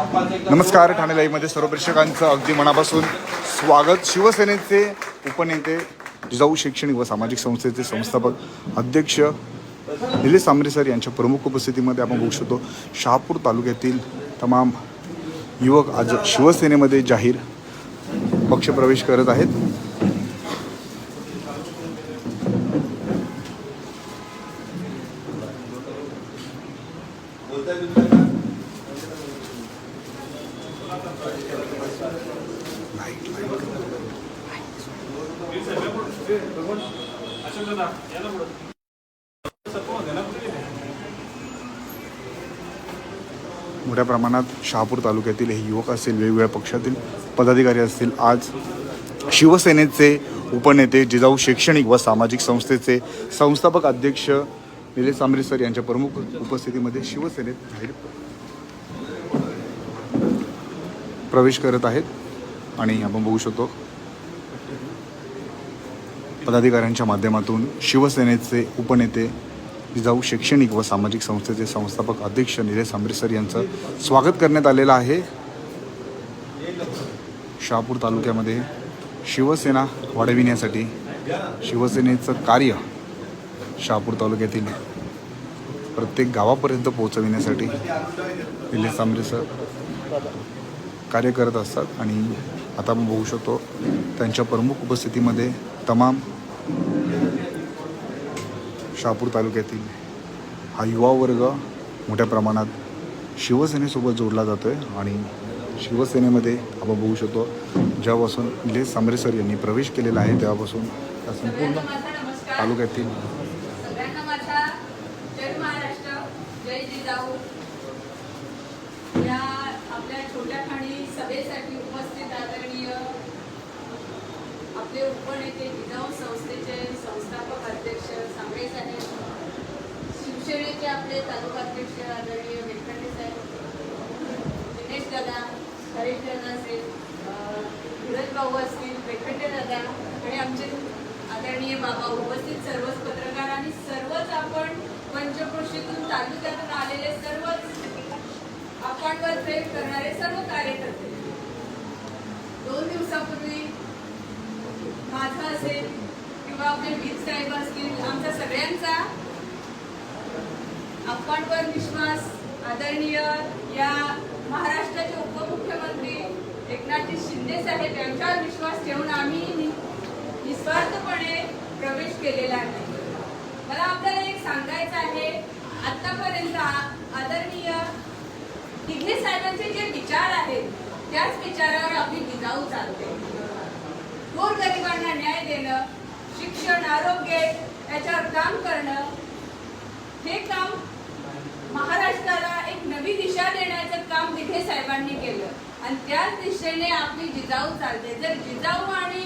नमस्कार ठाणे लाईव्हमध्ये सर्व प्रेक्षकांचं अगदी मनापासून स्वागत. शिवसेनेचे उपनेते जिजाऊ शैक्षणिक व सामाजिक संस्थेचे संस्थापक अध्यक्ष निलेश सांबरे सर यांच्या प्रमुख उपस्थितीमध्ये आपण बघू शकतो शहापूर तालुक्यातील तमाम युवक आज शिवसेनेमध्ये जाहीर पक्षप्रवेश करत आहेत मोठ्या प्रमाणात शहापूर तालुक्यातील हे युवक असतील वेगवेगळ्या पक्षातील पदाधिकारी असतील आज शिवसेनेचे उपनेते जिजाऊ शैक्षणिक व सामाजिक संस्थेचे संस्थापक अध्यक्ष निलेश सांबरे सर यांच्या प्रमुख उपस्थितीमध्ये शिवसेनेत जाहीर प्रवेश करत आहेत. आणि आपण बघू शकतो पदाधिकाऱ्यांच्या माध्यमातून शिवसेनेचे उपनेते जिजाऊ शैक्षणिक व सामाजिक संस्थेचे संस्थापक अध्यक्ष निलेश सांबरे यांचं स्वागत करण्यात आलेलं आहे. शहापूर तालुक्यामध्ये शिवसेना वाढविण्यासाठी शिवसेनेचं कार्य शहापूर तालुक्यातील प्रत्येक गावापर्यंत पोहोचविण्यासाठी निलेश सांबरे कार्य करत असतात आणि आता आपण बघू शकतो त्यांच्या प्रमुख उपस्थितीमध्ये तमाम शहापूर तालुक्यातील हा युवा वर्ग मोठ्या प्रमाणात शिवसेनेसोबत जोडला जातो आहे आणि शिवसेनेमध्ये आपण बघू शकतो जेव्हापासून निलेश सांबरे यांनी प्रवेश केलेला आहे तेव्हापासून त्या संपूर्ण तालुक्यातील आपले उपनेते जिजाऊ संस्थेचे संस्थापक अध्यक्ष सांगळे शिर्डीचे आपले तालुका अध्यक्ष आदरणीय वेंकटे साहेब दिनेश दादा हरीश दादा असेल धीरज भाऊ असतील वेखंडे दादा आणि आमचे आदरणीय बाबा उपस्थित सर्वच पत्रकार आणि सर्वच आपण पंचक्रोशीतून तालुक्यातून आलेले सर्वच आपणवर प्रेम करणारे सर्व कार्यकर्ते. दोन दिवसापूर्वी माझा असेल किंवा आपले वीर साहेब असतील आमच्या सगळ्यांचा आपणवर विश्वास आदरणीय या महाराष्ट्राचे उपमुख्यमंत्री एकनाथजी शिंदे साहेब यांच्यावर विश्वास ठेवून आम्ही निस्वार्थपणे प्रवेश केलेला आहे. मला आपल्याला एक सांगायचं आहे आतापर्यंत आदरणीय तिघे साहेबांचे जे विचार आहेत त्याच विचारावर आपली विजाऊ चालते गोरगरिबांना न्याय देणं शिक्षण आरोग्य याच्यावर काम करणं हे काम महाराष्ट्राला एक नवी दिशा देण्याचं काम तिथे साहेबांनी केलं. आणि त्याच दिशेने आपली जिजाऊ चालते. जर जिजाऊ आणि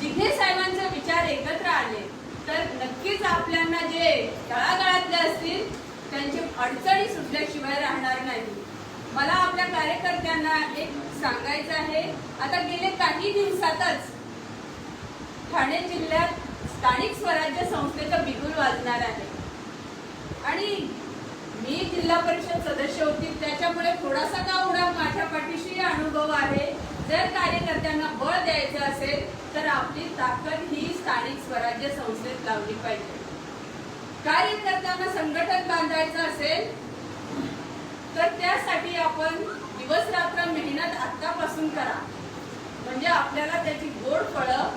दिघे साहेबांचे विचार एकत्र आले तर नक्कीच आपल्याला जे तळागाळातले असतील त्यांची अडचणी सुटल्याशिवाय राहणार नाही. मला आपल्या कार्यकर्त्यांना एक सांगायचं आहे. आता गेले काही दिवसातच ठाणे जिल्ह्यात स्थानिक स्वराज्य संस्थेचं बिगुल वाजणार आहे. आणि मी जिल्हा परिषद सदस्य होती. त्याच्यामुळे थोडासा का उडा माझ्या पाठीशी अनुभव आहे. जर कार्यकर्त्यांना बळ द्यायचं असेल तर आपली ताकद ही स्थानिक स्वराज्य संस्थेत लावली पाहिजे. कार्यकर्त्यांना संघटन बांधायचं असेल तर त्यासाठी आपण दिवस रात्र मेहनत आतापासून करा. म्हणजे आपल्याला त्याची गोड फळं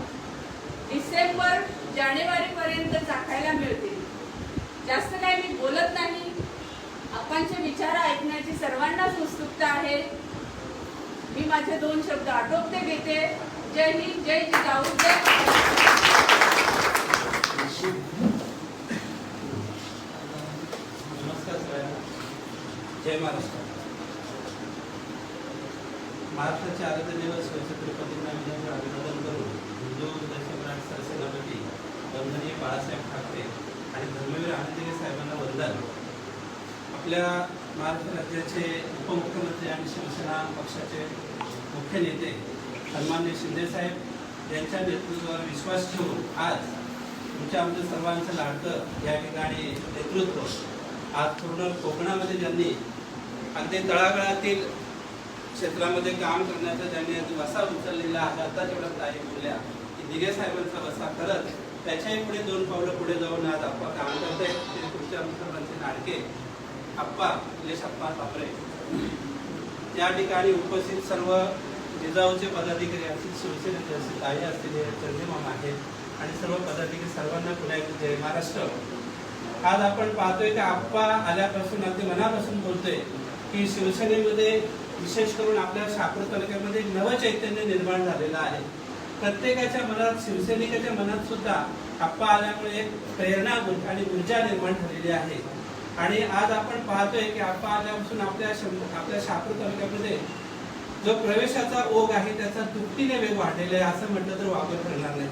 डिसेंबर जानेवारी पर्यंत चाखायला मिळतील. जास्त काही मी बोलत नाही. आपणचे विचार ऐकण्याची सर्वांनाच उत्सुकता आहे. मी माझे दोन शब्द आटोपते घेते जय हिंद जय जिजाऊ जय नमस्कार जय महाराष्ट्र महाराष्ट्राचे आराध्य दिवस छत्रपतींना विनम्र अभिनंदन करून हिंदू दशमराज सरसेनापती बंधनीय बाळासाहेब ठाकरे आणि धर्मवीर आनंदगिरी साहेबांना वंदन आपल्या महाराष्ट्र राज्याचे उपमुख्यमंत्री आणि शिवसेना पक्षाचे मुख्य नेते सन्मान्य शिंदेसाहेब यांच्या नेतृत्वावर विश्वास ठेवून आज तुमच्या आमच्या सर्वांचं लाडकं या ठिकाणी नेतृत्व आज पूर्ण कोकणामध्ये ज्यांनी अगदी तळागाळातील क्षेत्रामध्ये काम करण्याचा ज्यांनी आज वसा उचललेला आहे आता जेवढा ताई बोलल्या की दिगेसाहेबांचा वसा करत त्याच्याही पुढे दोन पावलं पुढे जाऊन आज आपण काम करत आहेत ते तुमच्या मुख्यमंत्री लाडके आप्पा निलेश आप्पा ठाकरे त्या ठिकाणी उपस्थित सर्व जिजाऊचे पदाधिकारी असतील शिवसेनेचे असतील ताई असतील चंद्रमाम आहेत आणि सर्व पदाधिकारी सर्वांना पुन्हा एकदा जय महाराष्ट्र. आज आपण पाहतोय की आप्पा आल्यापासून अगदी मनापासून बोलतोय की शिवसेनेमध्ये विशेष करून आपल्या शहापूर तालुक्यामध्ये नवं चैतन्य निर्माण झालेलं आहे. प्रत्येकाच्या मनात शिवसैनिकाच्या मनात सुद्धा आप्पा आल्यामुळे एक प्रेरणा आणि ऊर्जा निर्माण झालेली आहे. आणि आज आपण पाहतोय की आप्पा आल्यापासून आपल्या आपल्या शहापूर तालुक्यामध्ये जो प्रवेशाचा ओघ आहे त्याचा दुपटीने वेग वाढलेला आहे असं म्हटलं तर वापर करणार नाही.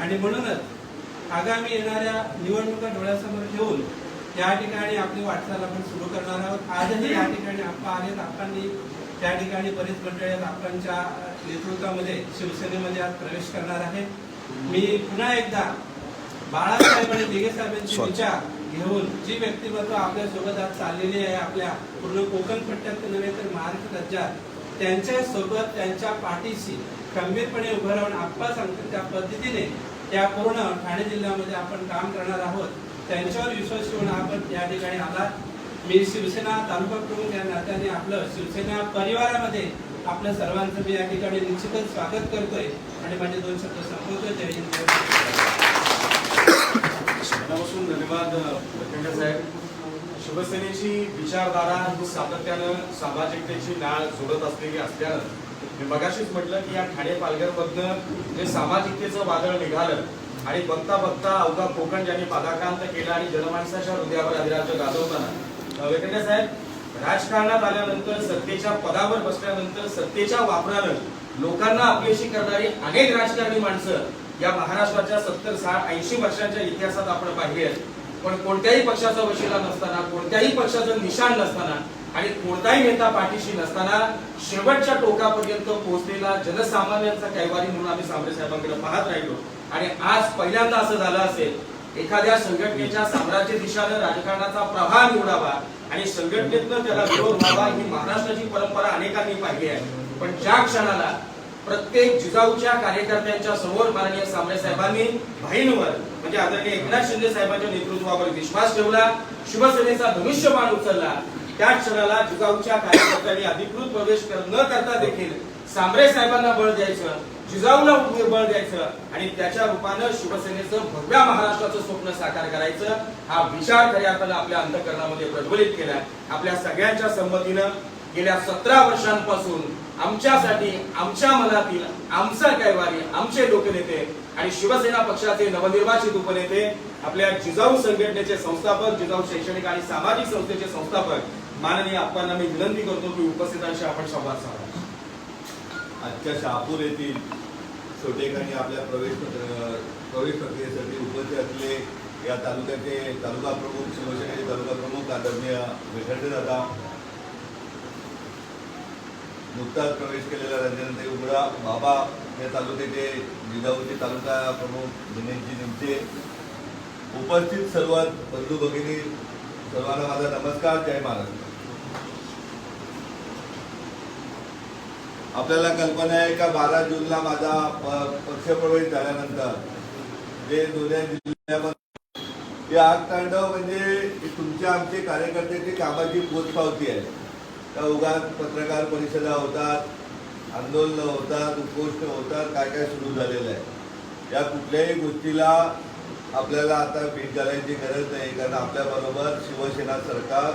आणि म्हणूनच आगामी येणाऱ्या निवडणुका डोळ्यासमोर ठेवून या ठिकाणी आपली वाटचाल आपण सुरू करणार आहोत. आजही या ठिकाणी आप्पा आलेत आप्पांनी त्या ठिकाणी बरीच मंडळी आहेत. आप्पांच्या नेतृत्वामध्ये शिवसेनेमध्ये आज प्रवेश करणार आहेत. मी पुन्हा एकदा बाळासाहेब आणि दिघे साहेबांचे Sorry. विचार घेऊन जी व्यक्तिमत्व आपल्यासोबत आज चाललेली आहे आपल्या पूर्ण कोकण पट्ट्यात नव्हे तर महाराष्ट्र राज्यात त्यांच्यासोबत त्यांच्या पाठीशी खंबीरपणे उभं राहून आप्पा सांगतात त्या पद्धतीने त्या पूर्ण ठाणे जिल्ह्यामध्ये आपण काम करणार आहोत. त्यांच्यावर विश्वास ठेवून आपण या ठिकाणी आलात. मी शिवसेना तालुका प्रमुख या नात्याने आपलं शिवसेना परिवारामध्ये आपल्या सर्वांचं मी या ठिकाणी निश्चितच स्वागत करतोय. आणि माझे दोन शब्द संपवतोय. जय हिंद. मनापासून धन्यवाद प्रचंड साहेब. शिवसेनेची विचारधारा ही सातत्यानं सामाजिकतेची नाळ जोडत असलेली असल्यानं मी मगाशीच म्हटलं की या ठाणे पालघरमधनं जे सामाजिकतेचं वादळ निघालं आणि बघता बघता अवघा कोकण ज्यांनी पादाक्रांत केला आणि जनमानसाच्या हृदयावर अधिराज्य गाजवताना. वेगळे साहेब राजकारणात आल्यानंतर सत्तेच्या पदावर बसल्यानंतर सत्तेच्या वापरानं लोकांना आपलेशी करणारी अनेक राजकारणी माणसं या महाराष्ट्राच्या सत्तर साठ ऐंशी वर्षांच्या इतिहासात आपण पाहिले पण कोणत्याही पक्षाचा वशिला नसताना कोणत्याही पक्षाचं निशाण नसताना आणि कोणताही नेता पाठीशी नसताना शेवटच्या टोकापर्यंत पोहोचलेला जनसामान्यांचा कैवारी म्हणून आम्ही सांबरे साहेबांकडे पाहत राहिलो. आणि आज पहिल्यांदा असं झालं असेल एखाद्या संघटनेच्या साम्राज्य दिशानं राजकारणाचा प्रवाह निवडावा आणि संघटनेतनं त्याला विरोध व्हावा ही महाराष्ट्राची परंपरा अनेकांनी पाहिली आहे. पण ज्या क्षणाला प्रत्येक जिजाऊच्या कार्यकर्त्यांच्या समोर माननीय सामरे साहेबांनी भाईंवर म्हणजे आदरणीय एकनाथ शिंदे साहेबांच्या नेतृत्वावर विश्वास ठेवला शिवसेनेचा धनुष्यबाण उचलला. त्या क्षणाला जिजाऊच्या कार्यकर्त्यांनी अधिकृत प्रवेश न करता देखील सांबरे साहेबांना बळ द्यायचं जिजाऊला बळ द्यायचं आणि त्याच्या रूपानं शिवसेनेचं भव्या महाराष्ट्राचं स्वप्न साकार करायचं हा विचार खऱ्या अर्थानं आपल्या अंतकरणामध्ये प्रज्वलित केलाय. आपल्या सगळ्यांच्या संमतीनं गेल्या सतरा वर्षांपासून आमच्यासाठी आमच्या मनातील आमचा कैवारी आमचे लोकनेते आणि शिवसेना पक्षाचे नवनिर्वाचित उपनेते आपल्या जिजाऊ संघटनेचे संस्थापक जिजाऊ शैक्षणिक आणि सामाजिक संस्थेचे संस्थापक माननीय आप्पांना मी विनंती करतो की उपस्थितांशी आपण संवाद साधा. आजच्या शहापूर येथील छोटेखानी आपल्या प्रवेश प्रवेश प्रक्रियेसाठी उपस्थित असले या तालुक्याचे तालुका प्रमुख शिवसेनेचे तालुका प्रमुख आदरणीय विठ्ठल दादा नुकताच प्रवेश केलेला राजेंद्र उघडा. बाबा या तालुक्याचे जिजाऊचे तालुका प्रमुख दिनेशजी निमचे. उपस्थित सर्व बंधू भगिनी सर्वांना माझा नमस्कार. जय महाराष्ट्र आपल्याला कल्पना आहे का बारा जूनला माझा पक्षप्रवेश झाल्यानंतर? जे दोन्ही जिल्ह्यामध्ये हे आग तांडव म्हणजे तुमच्या आमचे कार्यकर्त्याची कामाची पोचपावती आहे. त्या उगाच पत्रकार परिषदा होतात आंदोलन होतात उपोषण होतात काय काय सुरू झालेलं आहे. या कुठल्याही गोष्टीला आपल्याला आता भेट घालायची गरज नाही कारण आपल्याबरोबर शिवसेना सरकार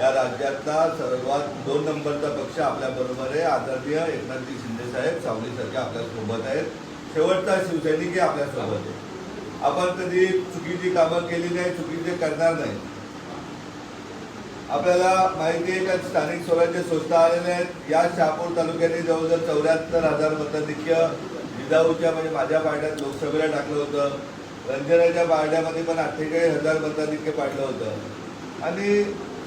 या राज्यातला सर्वात दोन नंबरचा पक्ष आपल्याबरोबर आहे आदरणीय एकनाथजी शिंदे साहेब सावलीसारखे आपल्यासोबत आहेत. शेवटचा शिवसैनिकही आपल्यासोबत आहे. आपण कधी चुकीची कामं केली नाही चुकीचे करणार नाही. आपल्याला माहिती आहे का स्थानिक स्वराज्य संस्था आलेल्या आहेत या शहापूर तालुक्याने जवळजवळ चौऱ्याहत्तर हजार मताधिक्य जिजाऊच्या म्हणजे माझ्या पार्ट्यात लोकसभेला टाकलं होतं. रंजनाच्या पार्ट्यामध्ये पण अठ्ठेचाळीस हजार मताधिक्य पाडलं होतं. आणि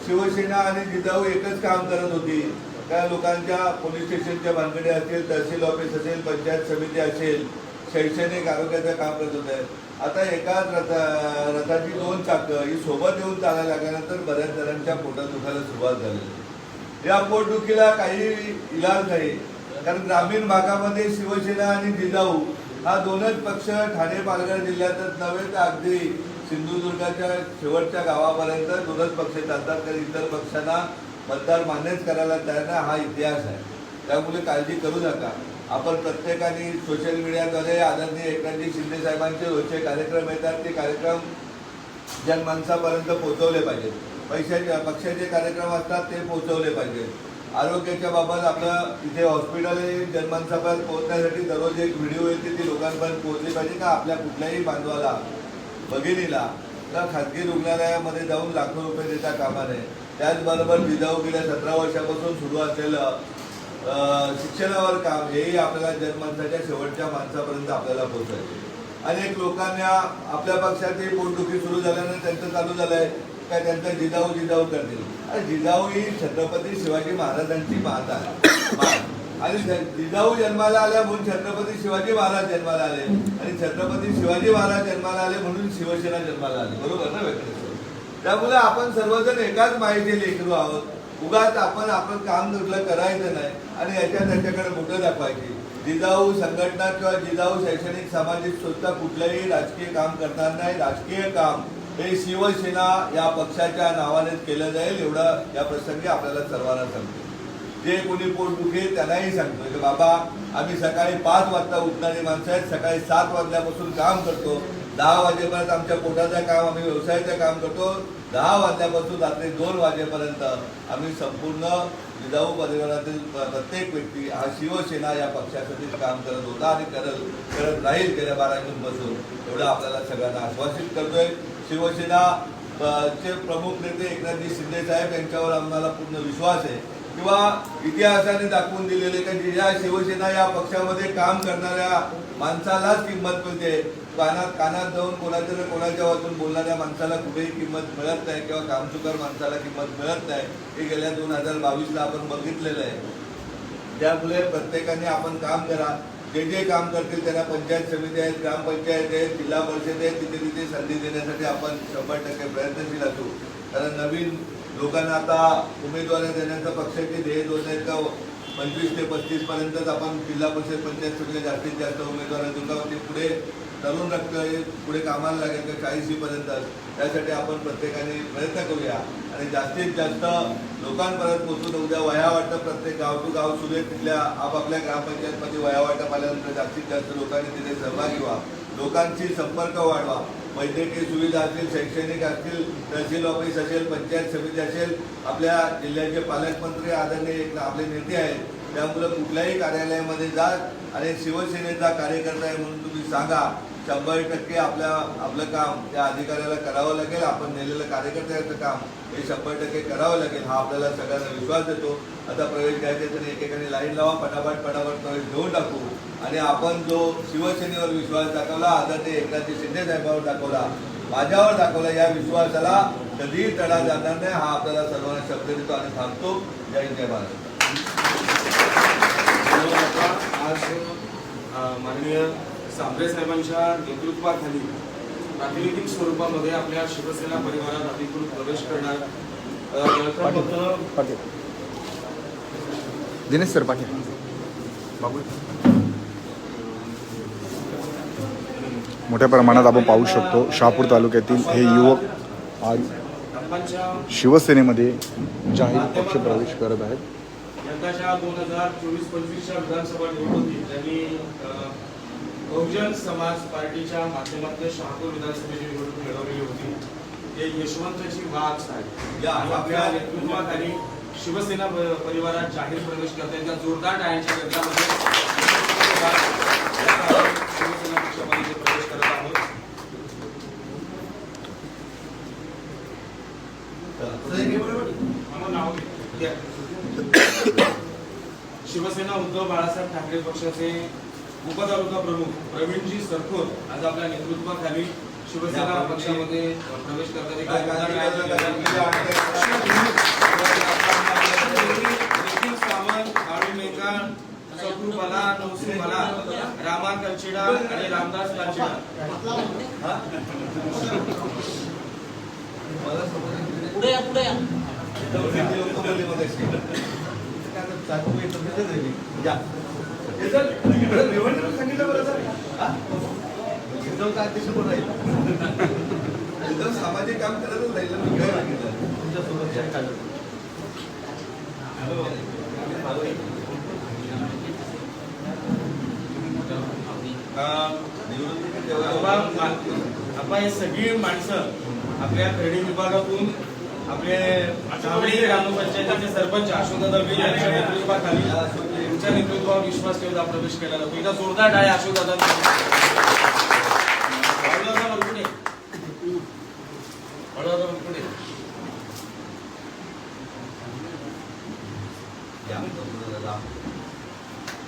शिवसेना आणि जिजाऊ एकच काम करत होती. त्या लोकांच्या पोलीस स्टेशनच्या भानगडी असेल तहसील ऑफिस असेल पंचायत समिती असेल शैक्षणिक आरोग्याचं काम करत होते. आता एका रथा रथाची दोन चाकं ही सोबत येऊन चालायला लागल्यानंतर बऱ्याच जणांच्या पोटात दुखायला सुरुवात झाली या पोटदुखीला काही इलाज नाही. कारण ग्रामीण भागामध्ये शिवसेना आणि जिजाऊ हा दोनच पक्ष ठाणे पालघर जिल्ह्यातच नव्हे तर अगदी सिंधुदुर्गाच्या शेवटच्या गावापर्यंत दोनच पक्ष चालतात तर इतर पक्षांना मतदार मान्यच करायला तयार हा इतिहास आहे. त्यामुळे काळजी करू नका. आपण प्रत्येकाने सोशल मीडियाद्वारे आदरणीय एकनाथजी शिंदे साहेबांचे रोजचे कार्यक्रम येतात. ते कार्यक्रम जनमानसापर्यंत पोहोचवले पाहिजेत. पैशाचे पक्षाचे कार्यक्रम असतात ते पोहोचवले पाहिजेत. आरोग्याच्या बाबत आपलं इथे हॉस्पिटल हे जनमानसापर्यंत पोहोचण्यासाठी दररोज एक व्हिडिओ येते. ती लोकांपर्यंत पोहोचली पाहिजे का? आपल्या कुठल्याही बांधवाला भगिनीला तर खाजगी रुग्णालयामध्ये जाऊन लाखो रुपये देता कामा नये. त्याचबरोबर जिजाऊ गेल्या सतरा वर्षापासून सुरू असलेलं शिक्षणावर काम हेही आपल्याला जनमानसाच्या शेवटच्या माणसापर्यंत आपल्याला पोहोचायचे. अनेक लोकांना आपल्या पक्षात ही पोटदुखी सुरू झाल्यानं त्यांचं चालू झालंय. काय त्यांचं जिजाऊ जिजाऊ करतील. आणि जिजाऊ ही छत्रपती शिवाजी महाराजांची माता आहे. आणि जिजाऊ जन्माला आल्या म्हणून छत्रपती शिवाजी महाराज जन्माला आले. आणि छत्रपती शिवाजी महाराज जन्माला आले म्हणून शिवसेना जन्माला आली. बरोबर ना व्यक्ती त्यामुळे आपण सर्वजण एकाच माहिती लेखलो आहोत. उगाच आपण आपण काम दुसरं करायचं नाही आणि याच्या त्याच्याकडे मोठं दाखवायची. जिजाऊ संघटना किंवा जिजाऊ शैक्षणिक सामाजिक संस्था कुठलंही राजकीय काम करणार नाही. राजकीय काम हे शिवसेना या पक्षाच्या नावानेच केलं जाईल एवढं या प्रसंगी आपल्याला सर्वांना सांगतो. जे कोणी पोट दुखे त्यांनाही सांगतो. की बाबा आम्ही सकाळी पाच वाजता उठणारी माणसं आहेत सकाळी सात वाजल्यापासून काम करतो. दहा वाजेपर्यंत आमच्या पोटाचं काम आम्ही व्यवसायाचं काम करतो. दहा वाजल्यापासून रात्री दोन वाजेपर्यंत आम्ही संपूर्ण जिजाऊ परिवारातील प्रत्येक व्यक्ती हा शिवसेना या पक्षासाठी काम करत होता आणि करत करत राहील गेल्या बारा जून एवढं आपल्याला सगळ्यांना आश्वासित करतोय. शिवसेना चे प्रमुख नेते एकनाथजी शिंदे साहेब यांच्यावर आम्हाला पूर्ण विश्वास आहे. किंवा इतिहासाने दाखवून दिलेले का ज्या शिवसेना या पक्षामध्ये काम करणाऱ्या माणसालाच किंमत मिळते. कानात कानात जाऊन कोणाच्या ना कोणाच्या वाचून बोलणाऱ्या माणसाला कुठेही किंमत मिळत नाही किंवा कामचुकार माणसाला किंमत मिळत नाही. हे गेल्या दोन हजार बावीसला आपण बघितलेलं आहे. त्यामुळे प्रत्येकाने आपण काम करा. जे जे काम करतील त्यांना पंचायत समिती आहेत ग्रामपंचायत आहेत जिल्हा परिषद आहेत तिथे तिथे संधी देण्यासाठी आपण शंभर टक्के प्रयत्नशील असू. कारण नवीन लोकांना आता उमेदवारी देण्याचं पक्षाचे ध्येय दोन आहेत का? पंचवीस ते पस्तीस पर्यंतच आपण जिल्हा परिषद पंचायत सुटले जास्तीत जास्त उमेदवार देऊ का? ते पुढे तरुण रक्त हे पुढे कामाला लागेल का? चाळीसी पर्यंत. त्यासाठी आपण प्रत्येकाने प्रयत्न करूया. आणि जास्तीत जास्त लोकांपर्यंत पोहोचून उद्या वया वाटप प्रत्येक गाव टू गाव सुरू आहे. तिथल्या आपापल्या ग्रामपंचायतमध्ये वया वाटप आल्यानंतर जास्तीत जास्त लोकांनी तिथे सहभागी व्हा. लोकांशी संपर्क वाढवा. वैद्यकीय सुविधा असतील शैक्षणिक असतील तहसील ऑफिस असेल पंचायत समिती असेल आपल्या जिल्ह्याचे पालकमंत्री आदरणीय एक आपले नेते आहेत त्यामुळं कुठल्याही कार्यालयामध्ये जा आणि शिवसेनेचा कार्यकर्ता आहे म्हणून तुम्ही सांगा. शंभर टक्के आपल्या आपलं काम त्या अधिकाऱ्याला करावं लागेल. आपण नेलेलं कार्यकर्त्याचं काम हे शंभर टक्के करावं लागेल. हा आपल्याला सगळ्यांना विश्वास देतो. आता प्रवेश घ्यायचे तर एकेकाने लाईन लावा पटापट पटापट प्रवेश घेऊन टाकू. आणि आपण जो शिवसेनेवर विश्वास दाखवला आदरणीय एकनाथजी शिंदे साहेबांवर दाखवला माझ्यावर दाखवला या विश्वासाला कधीही तडा जाणार नाही हा आपल्याला सर्वांना शब्द देतो आणि थांबतो. जय जय महाराष्ट्र आज माननीय सांबरे साहेबांच्या नेतृत्वाखाली प्रातिनिधिक स्वरूपामध्ये आपल्या शिवसेना परिवारात अधिकृत प्रवेश करणार दिनेश सर पाटील. बाबू. मोठ्या प्रमाणात आपण पाहू शकतो शहापूर तालुक्यातील हे युवक आज शिवसेनेमध्ये जाहीर पक्ष प्रवेश करत आहेत. यंदाच्या दोन हजार चोवीस पंचवीसच्या विधानसभा निवडणुकीत त्यांनी बहुजन समाज पार्टीच्या माध्यमातून शहापूर विधानसभेची निवडणूक मिळवलेली होती. ते यशवंतची वाघ आहे या, आपल्या नेतृत्वाखाली शिवसेना परिवारात जाहीर प्रवेश करताय त्या जोरदार टाळ्यांच्या गजरामध्ये शिवसेना पक्षामध्ये प्रवेश करत आहोत मला नाव घ्या. शिवसेना उद्धव बाळासाहेब ठाकरे पक्षाचे उपतालुका प्रमुख प्रवीणजी सरकोर आज आपल्या नेतृत्वाखाली शिवसेना पक्षामध्ये प्रवेश करतात. नौसू बला रामा कलचिडा आणि रामदास कलचिडा. पुढे या पुढे सांगितलं बरं सर. हा? उद्धव का राहील? सामाजिक काम करतच राहील मी काय सांगितलं? निवडणुकीत तेव्हा- हे सगळी माणसं आपल्या खेडी विभागातून आपले जांभळी ग्रामपंचायतीचे सरपंच अशोकदादा वीर यांच्या नेतृत्वाखाली यांच्या नेतृत्वावर विश्वास ठेवता प्रवेश केला जातो. इथं जोरदार डाय अशोकदादा दादा.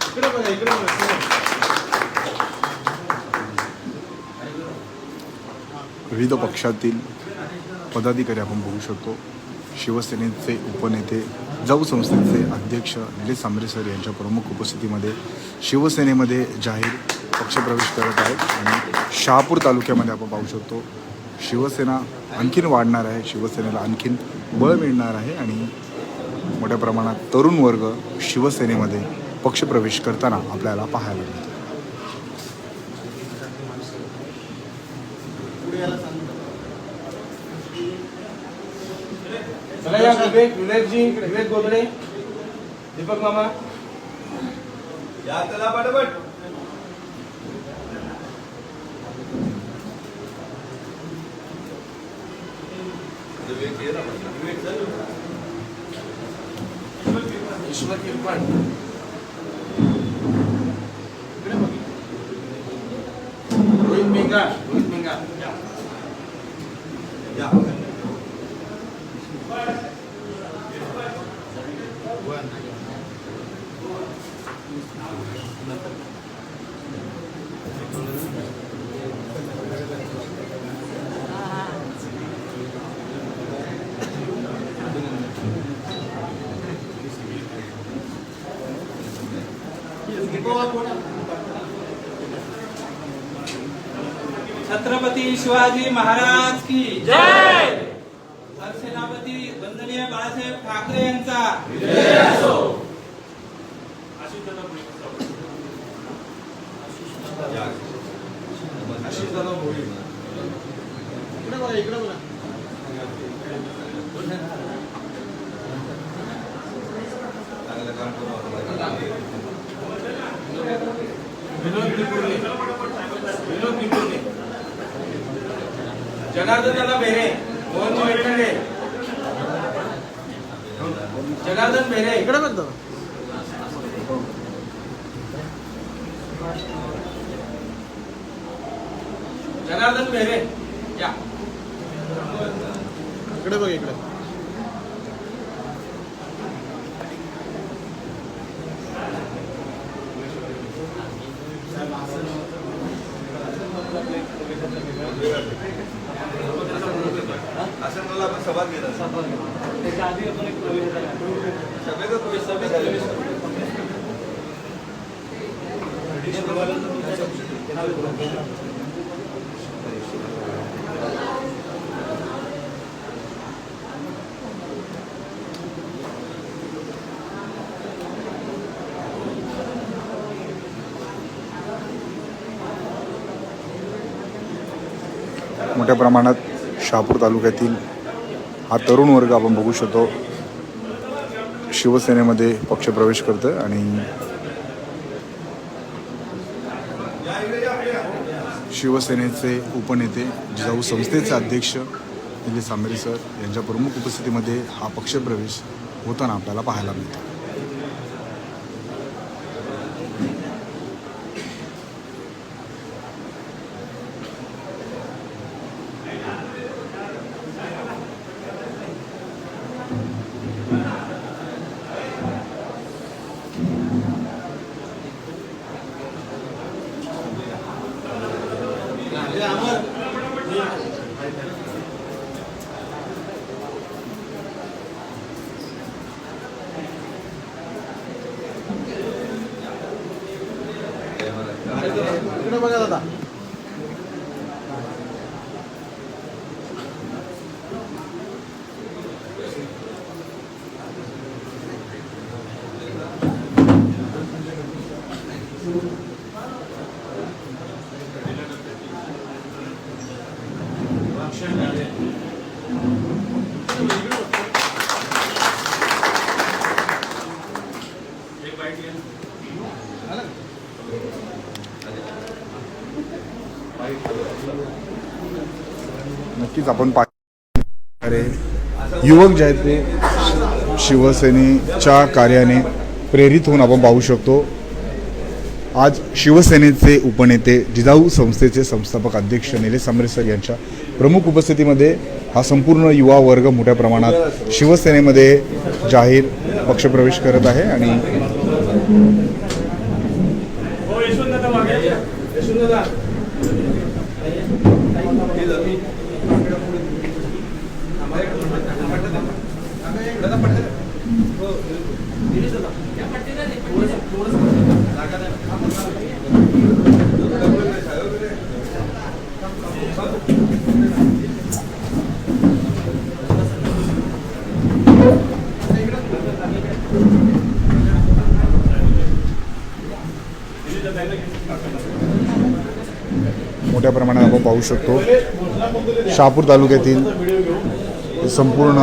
इकडे बघा इकडे बघा. विविध पक्षातील पदाधिकारी आपण बघू शकतो. शिवसेनेचे उपनेते जाऊ संस्थेचे अध्यक्ष निलेश सांबरे सर यांच्या प्रमुख उपस्थितीमध्ये शिवसेनेमध्ये जाहीर पक्षप्रवेश करत आहेत आणि शहापूर तालुक्यामध्ये आपण पाहू शकतो शिवसेना आणखीन वाढणार आहे. शिवसेनेला आणखीन बळ मिळणार आहे आणि मोठ्या प्रमाणात तरुण वर्ग शिवसेनेमध्ये पक्षप्रवेश करताना आपल्याला पाहायला मिळतो. चला या विवेक विवेकजी विवेक गोदडे दीपक मामा. या चला पटापट. ईश्वर किरपण रोहित मिंगा रोहित मिंगा. या. छत्रपती शिवाजी महाराज की जय सरसेनापती वंदनीय बाळासाहेब ठाकरे यांचा इकडे बोला चांगलं काम करू आपण. विनोद निपुर्णे विनोद निपुर्णे जनार्दन दादा बेरे मोहनजी वेठंडे जनार्दन बेरे इकडे बघ जनार्दन बेरे या. इकडे बघ इकडे असं मला आपण सभा घेणार सभेचा प्रवेश मोठ्या प्रमाणात शहापूर तालुक्यातील हा तरुण वर्ग आपण बघू शकतो. शिवसेनेमध्ये पक्षप्रवेश करतं आणि या इकडे या, इकडे या. शिवसेनेचे उपनेते जिजाऊ संस्थेचे अध्यक्ष दिलीप सांबरे सर यांच्या प्रमुख उपस्थितीमध्ये हा पक्षप्रवेश होताना आपल्याला पाहायला मिळतो. नक्कीच आपण अरे युवक जे आहेत ते शिवसेनेच्या कार्याने प्रेरित होऊन आपण पाहू शकतो. आज शिवसेनेचे उपनेते जिजाऊ संस्थेचे संस्थापक अध्यक्ष निलेश समरेसर यांच्या प्रमुख उपस्थितीमध्ये हा संपूर्ण युवा वर्ग मोठ्या प्रमाणात शिवसेनेमध्ये जाहीर पक्षप्रवेश करत आहे आणि हो यशवंतदादा मागे या. यशवंतदादा मोठ्या प्रमाणात आपण पाहू शकतो. शहापूर तालुक्यातील हे संपूर्ण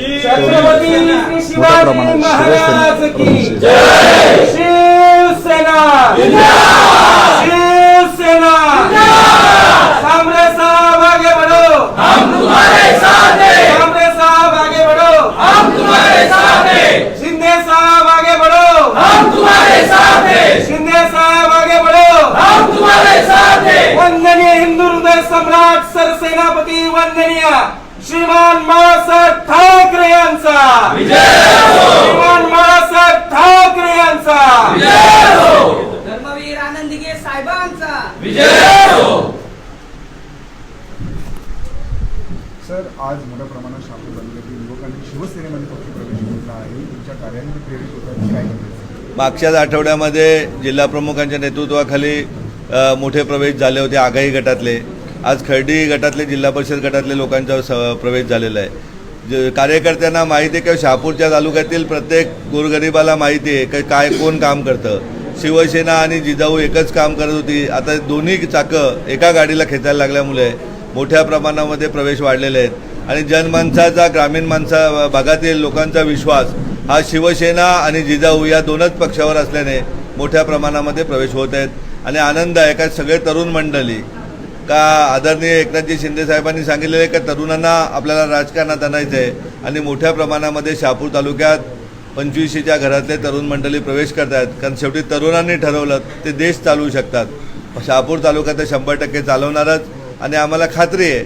मोठ्या प्रमाणात शिवाजी महाराज की शिवसेना शिवसेना शिवसेना कांग्रेस साहब आगे बढ़ो हम तुम्हारे साथ हैं कांग्रेस साहब आगे बढ़ो हम तुम्हारे साथ हैं शिंदे साहब आगे बढ़ो हम तुम्हारे साथ हैं शिंदे साहब आगे बढ़ो हम तुम्हारे साथ हैं वंदनीय हिंदू हृदय सम्राट सरसेनापती वंदनीय श्रीमान बाळासाहेब ठाकरे यांचा. श्रीमान बाळासाहेब ठाकरे यांचा. धर्मवीर आनंदीगे साहेबांचा. सर आज मोठ्या प्रमाणात शहापूर तालुक्यातील युवकांनी शिवसेनेमध्ये पक्षप्रवेश केला आहे. तुमच्या कार्याने प्रेरित होतात काय मागच्याच आठवड्यामध्ये जिल्हा प्रमुखांच्या नेतृत्वाखाली मोठे प्रवेश झाले होते आगाई गटातले. आज खर्डी गटातले जिल्हा परिषद गटातले लोकांचा स- प्रवेश झालेला आहे. जे कार्यकर्त्यांना माहिती आहे किंवा शहापूरच्या तालुक्यातील प्रत्येक गोरगरिबाला माहिती आहे की काय कोण काम करतं. शिवसेना आणि जिजाऊ एकच काम करत होती. आता दोन्ही चाकं एका गाडीला खेचायला लागल्यामुळे मोठ्या प्रमाणामध्ये प्रवेश वाढलेले आहेत. आणि जनमानसाचा ग्रामीण माणसा भागातील लोकांचा विश्वास हा शिवसेना आणि जिजाऊ या दोनच पक्षावर असल्याने मोठ्या प्रमाणामध्ये प्रवेश होत आहेत. आणि आनंद आहे का? सगळे तरुण मंडळी का आदरणीय एकनाथजी शिंदे साहेबांनी सांगितलेलं आहे का तरुणांना आपल्याला राजकारणात आणायचं आहे? आणि मोठ्या प्रमाणामध्ये शहापूर तालुक्यात पंचवीसशेच्या घरातले तरुण मंडळी प्रवेश करत आहेत कारण शेवटी तरुणांनी ठरवलं ते देश चालवू शकतात. शहापूर तालुका तर शंभर टक्के चालवणारच. आणि आम्हाला खात्री आहे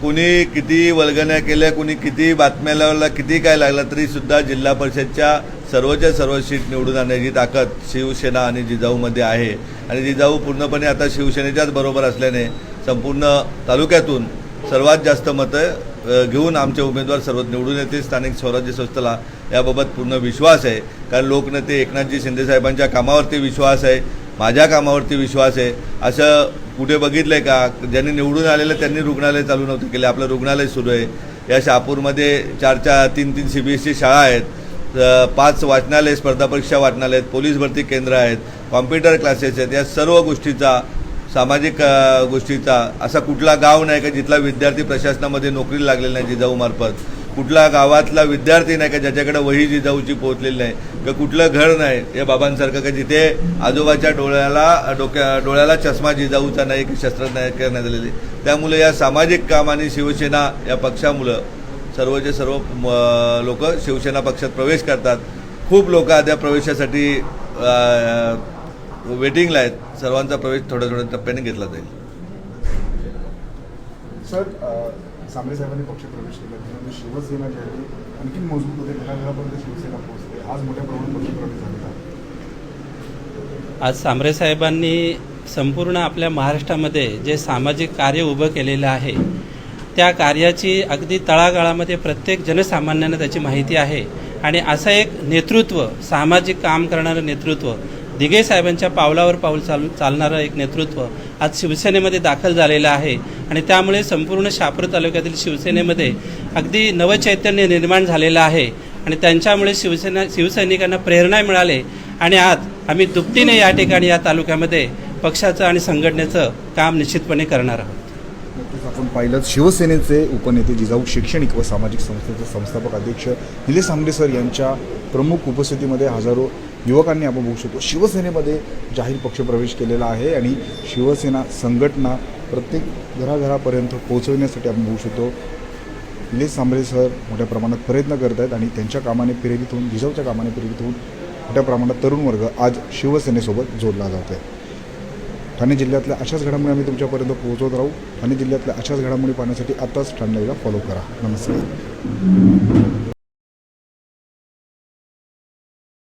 कुणी किती वल्गण्या केल्या कुणी किती बातम्या लावल्या किती काय लागलं तरीसुद्धा जिल्हा परिषदच्या सर्वच्या सर्व सीट निवडून आणण्याची ताकद शिवसेना आणि जिजाऊमध्ये आहे. आणि जिजाऊ पूर्णपणे आता शिवसेनेच्याच बरोबर असल्याने संपूर्ण तालुक्यातून सर्वात जास्त मतं घेऊन आमचे उमेदवार सर्व निवडून येतील. स्थानिक स्वराज्य संस्थेला याबाबत पूर्ण विश्वास आहे. कारण लोकनेते एकनाथजी शिंदेसाहेबांच्या कामावरती विश्वास आहे. माझ्या कामावरती विश्वास आहे. असं कुठे बघितलं आहे का? ज्यांनी निवडून आलेलं त्यांनी रुग्णालय चालू नव्हते केले. आपलं रुग्णालय सुरू आहे. या शहापूरमध्ये चार चार तीन तीन सी बी एस सी शाळा आहेत. पाच वाचनालय स्पर्धा परीक्षा वाचनालय आहेत. पोलीस भरती केंद्र आहेत. कॉम्प्युटर क्लासेस आहेत. या सर्व गोष्टीचा सामाजिक गोष्टीचा. असा कुठला गाव नाही का जिथला विद्यार्थी प्रशासनामध्ये नोकरीला लागलेला नाही जिजाऊमार्फत? कुठला गावातला विद्यार्थी नाही का ज्याच्याकडे वही जिजाऊची पोहोचलेली नाही? किंवा कुठलं घर नाही या बाबांसारखं का जिथे आजोबाच्या डोळ्याला डोक्या डोळ्याला चष्मा जिजाऊचा नाही की शस्त्र नाही करण्यात आलेले त्यामुळे या सामाजिक काम आणि शिवसेना या पक्षामुळं सर्वचे सर्व लोक शिवसेना पक्षात प्रवेश करतात. खूप लोक आद्या प्रवेशासाठी वेटिंगला आहेत. सर्वांचा प्रवेश थोड्या थोड्या टप्प्याने घेतला जाईल. सर अ, सांबरे साहेबांनी पक्षप्रवेश केला. त्यानंतर शिवसेना जी आहे आणखी मजबूत होते. घराघरापर्यंत शिवसेना पोहोचते. आज मोठ्या प्रमाणात पक्षप्रवेश झालेला आहे. आज सांबरे साहेबांनी संपूर्ण आपल्या महाराष्ट्रामध्ये जे सामाजिक कार्य उभं केलेलं आहे त्या कार्याची अगदी तळागाळामध्ये प्रत्येक जनसामान्यांना त्याची माहिती आहे. आणि असं एक नेतृत्व सामाजिक काम करणारं नेतृत्व दिघे साहेबांच्या पावलावर पाऊल चालू चालणारं एक नेतृत्व आज शिवसेनेमध्ये दाखल झालेलं आहे. आणि त्यामुळे संपूर्ण शापूर तालुक्यातील शिवसेनेमध्ये अगदी नवचैतन्य निर्माण झालेलं आहे. आणि त्यांच्यामुळे शिवसेना शिवसैनिकांना प्रेरणा मिळाले. आणि आज आम्ही दुपटीने या ठिकाणी या तालुक्यामध्ये पक्षाचं आणि संघटनेचं काम निश्चितपणे करणार आहोत. आपण पाहिलं शिवसेनेचे उपनेते जिजाऊ शैक्षणिक व सामाजिक संस्थेचे संस्थापक अध्यक्ष निलेश आंबरे सर यांच्या प्रमुख उपस्थितीमध्ये हजारो युवकांनी आपण बघू शकतो. शिवसेनेमध्ये जाहीर पक्षप्रवेश केलेला आहे आणि शिवसेना संघटना प्रत्येक घराघरापर्यंत पोहोचवण्यासाठी आपण बघू शकतो. निलेश सांबरे सर मोठ्या प्रमाणात प्रयत्न करत आहेत आणि त्यांच्या कामाने प्रेरित होऊन जिजाऊच्या कामाने प्रेरित होऊन मोठ्या प्रमाणात तरुण वर्ग आज शिवसेनेसोबत जोडला जात आहे ठाणे जिल्ह्यातल्या अशाच घडामोडी आम्ही तुमच्यापर्यंत पोहोचवत राहू. ठाणे जिल्ह्यातल्या अशाच घडामोडी पाहण्यासाठी आत्ताच ठाणे फॉलो करा. नमस्कार.